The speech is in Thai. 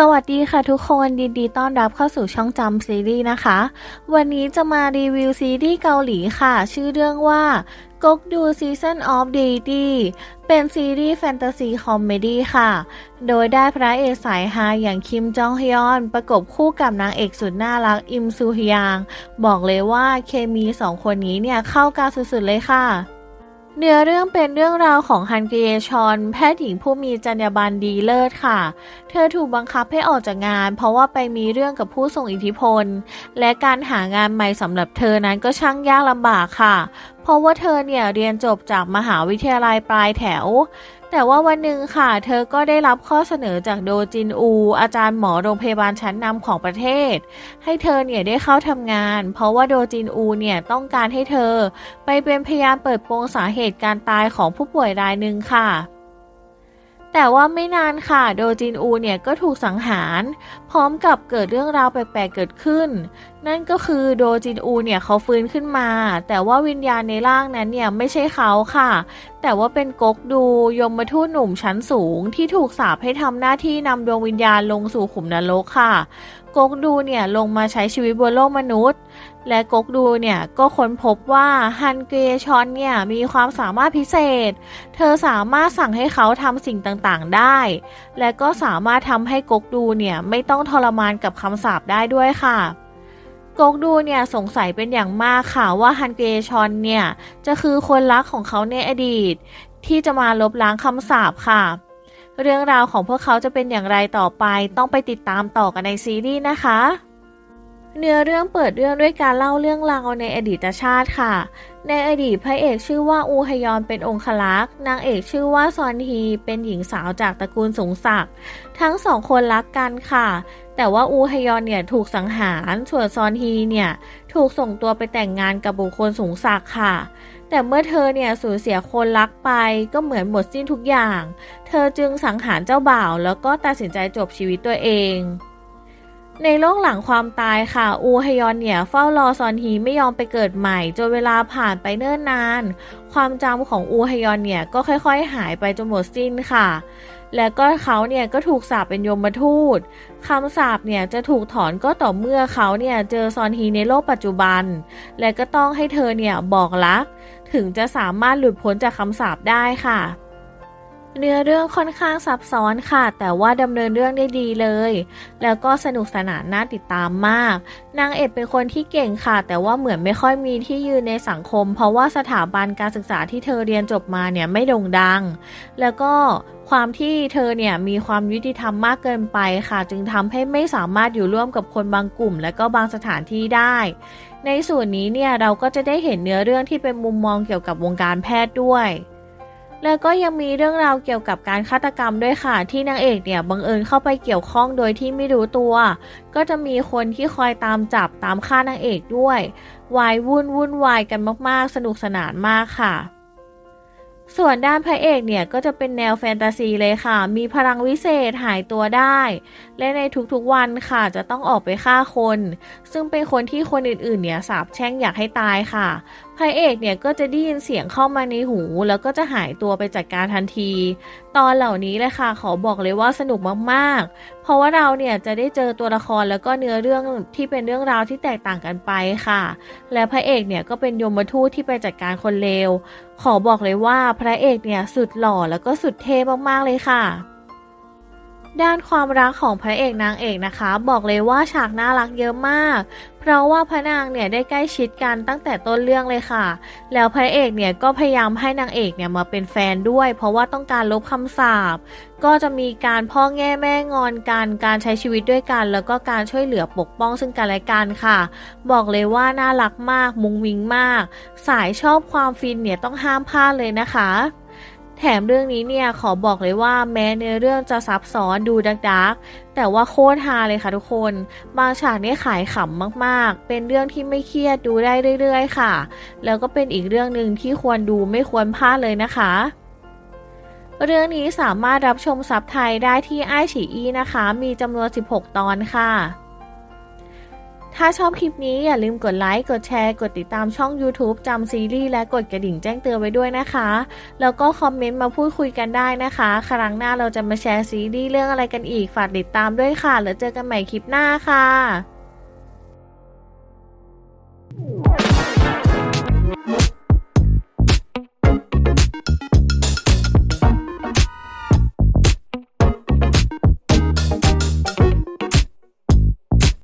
สวัสดีค่ะทุกคนยินดีต้อนรับเข้าสู่ช่องจำซีรีส์นะคะ วันนี้จะมารีวิวซีรีส์เกาหลีค่ะ ชื่อเรื่องว่าก๊กดู Season of Deity เป็นซีรีส์แฟนตาซีคอมเมดี้ค่ะ โดยได้พระเอกสายฮาอย่างคิมจองฮยอน ประกบคู่กับนางเอกสุดน่ารักอิมซูฮยาง บอกเลยว่าเคมีสองคนนี้เนี่ยเข้ากันสุดๆเลยค่ะ เนื้อเรื่องเป็นเรื่องราวของฮันเกเยชอนแพทย์หญิงผู้มีจรรยาบรรณดีเลิศค่ะ เธอถูกบังคับให้ออกจากงาน เพราะว่าไปมีเรื่องกับผู้ทรงอิทธิพล และการหางานใหม่สำหรับเธอนั้นก็ช่างยากลำบากค่ะ เพราะว่าเธอเนี่ยเรียนจบจากมหาวิทยาลัยปลายแถว แต่ว่าวันหนึ่งค่ะ เธอก็ได้รับข้อเสนอจากโดจินอู อาจารย์หมอโรงพยาบาลชั้นนำของประเทศ ให้เธอเนี่ยได้เข้าทำงาน เพราะว่าโดจินอูเนี่ยต้องการให้เธอ ไปเป็นพยานเปิดโปงสาเหตุการตายของผู้ป่วยรายหนึ่งค่ะแต่ว่าไม่นานค่ะ โดจินอูเนี่ยก็ถูกสังหาร พร้อมกับเกิดเรื่องราวแปลกๆเกิดขึ้นนั่นก็คือโดจินอูเนี่ยเขาฟื้นขึ้นมา แต่ว่าวิญญาณในร่างนั้นเนี่ยไม่ใช่เขาค่ะ แต่ว่าเป็นก๊กดูยมทูตหนุ่มชั้นสูง ที่ถูกสาปให้ทำหน้าที่นำดวงวิญญาณลงสู่ขุมนรกค่ะก๊กดูเนี่ยลงมาใช้ชีวิตบนโลกมนุษย์ และก๊กดูเนี่ยก็ค้นพบว่าฮันเกยชอนเนี่ยมีความสามารถพิเศษ เธอสามารถสั่งให้เขาทำสิ่งต่างๆได้ และก็สามารถทำให้ก๊กดูเนี่ยไม่ต้องทรมานกับคำสาปได้ด้วยค่ะ ก๊กดูเนี่ยสงสัยเป็นอย่างมากค่ะว่าฮันเกยชอนเนี่ย จะคือคนรักของเขาในอดีต ที่จะมาลบล้างคำสาปค่ะ เรื่องราวของพวกเขาจะเป็นอย่างไรต่อไป ต้องไปติดตามต่อกันในซีรีส์นะคะ เนื้อเรื่องเปิดเรื่องด้วยการเล่าเรื่องราวในอดีตชาติค่ะ ในอดีตพระเอกชื่อว่าอูฮยอนเป็นองคลักษ์ นางเอกชื่อว่าซอนฮีเป็นหญิงสาวจากตระกูลสงศักดิ์ ทั้งสองคนรักกันค่ะ แต่ว่าอูฮยอนเนี่ยถูกสังหาร ส่วนซอนฮีเนี่ยถูกส่งตัวไปแต่งงานกับบุคคลสูงศักดิ์ค่ะ แต่เมื่อเธอเนี่ยสูญเสียคนรักไปก็เหมือนหมดสิ้นทุกอย่าง เธอจึงสังหารเจ้าบ่าว แล้วก็ตัดสินใจจบชีวิตตัวเอง ในโลกหลังความตายค่ะ อูฮยอนเนี่ยเฝ้ารอซอนฮีไม่ยอมไปเกิดใหม่จนเวลาผ่านไปเนิ่นนาน ความจำของอูฮยอนเนี่ยก็ค่อยๆ หายไปจนหมดสิ้นค่ะ และก็เขาเนี่ยก็ถูกสาปเป็นยมทูตคำสาปเนี่ยจะถูกถอนก็ต่อเมื่อเขาเนี่ยเจอซอนฮีในโลกปัจจุบัน และก็ต้องให้เธอเนี่ยบอกรัก ถึงจะสามารถหลุดพ้นจากคำสาปได้ค่ะ เนื้อเรื่องค่อนข้างซับซ้อนค่ะ แต่ว่าดำเนินเรื่องได้ดีเลย แล้วก็สนุกสนานน่าติดตามมาก นางเอกเป็นคนที่เก่งค่ะ แต่ว่าเหมือนไม่ค่อยมีที่ยืนในสังคม เพราะว่าสถาบันการศึกษาที่เธอเรียนจบมาเนี่ยไม่โด่งดัง แล้วก็ความที่เธอเนี่ยมีความยุติธรรมมากเกินไปค่ะ จึงทำให้ไม่สามารถอยู่ร่วมกับคนบางกลุ่ม และก็บางสถานที่ได้ ในส่วนนี้เนี่ยเราก็จะได้เห็นเนื้อเรื่องที่เป็นมุมมองเกี่ยวกับวงการแพทย์ด้วย แล้วก็ยังมีเรื่องราวเกี่ยวกับการฆาตกรรมด้วยค่ะ ที่นางเอกเนี่ยบังเอิญเข้าไปเกี่ยวข้องโดยที่ไม่รู้ตัว ก็จะมีคนที่คอยตามจับตามฆ่านางเอกด้วยวายวุ่นวุ่นวายกันมาก ๆ สนุกสนานมากค่ะ ส่วนด้านพระเอกเนี่ยก็จะเป็นแนวแฟนตาซีเลยค่ะ มีพลังวิเศษหายตัวได้ และในทุกๆวันค่ะจะต้องออกไปฆ่าคน ซึ่งเป็นคนที่คนอื่นๆเนี่ยสาบแช่งอยากให้ตายค่ะ พระเอกเนี่ยก็จะได้ยินเสียงเข้ามาในหู แล้วก็จะหายตัวไปจัดการทันที ตอนเหล่านี้เลยค่ะขอบอกเลยว่าสนุกมากๆ เพราะว่าเราเนี่ยจะได้เจอตัวละครแล้วก็เนื้อเรื่องที่เป็นเรื่องราวที่แตกต่างกันไปค่ะ และพระเอกเนี่ยก็เป็นยมทูตที่ไปจัดการคนเลว ขอบอกเลยว่าพระเอกเนี่ยสุดหล่อแล้วก็สุดเท่มากๆเลยค่ะด้านความรักของพระเอกนางเอกนะคะ บอกเลยว่าฉากน่ารักเยอะมาก เราว่าพระนางเนี่ยได้ใกล้ชิดกันตั้งแต่ต้นเรื่องเลยค่ะ แล้วพระเอกเนี่ยก็พยายามให้นางเอกเนี่ยมาเป็นแฟนด้วย เพราะว่าต้องการลบคำสาปก็จะมีการพ่อแง่แม่งอนกันการใช้ชีวิตด้วยกัน แล้วก็การช่วยเหลือปกป้องซึ่งกันและกันค่ะ บอกเลยว่าน่ารักมากมุงมิงมาก สายชอบความฟินเนี่ยต้องห้ามพลาดเลยนะคะ แถมเรื่องนี้เนี่ยขอบอกเลยว่าแม้ในเรื่องจะซับซ้อนดูดักดักๆ แต่ว่าโคตรฮาเลยค่ะทุกคน บางฉากนี่ขายขำมากๆ เป็นเรื่องที่ไม่เครียดดูได้เรื่อยๆ ค่ะ แล้วก็เป็นอีกเรื่องหนึ่งที่ควรดูไม่ควรพลาดเลยนะคะเรื่องนี้สามารถรับชมซับไทยได้ที่ไอฉีอีนะคะ มีจำนวน 16 ตอนค่ะ ถ้าชอบคลิปนี้อย่าลืมกดไลค์ กดแชร์ กดติดตามช่อง YouTube จำซีรีส์และกดกระดิ่งแจ้งเตือนไว้ด้วยนะคะ แล้วก็คอมเมนต์มาพูดคุยกันได้นะคะ ครั้งหน้าเราจะมาแชร์ซีรีส์เรื่องอะไรกันอีก ฝากติดตามด้วยค่ะ แล้วเจอกันใหม่คลิปหน้าค่ะ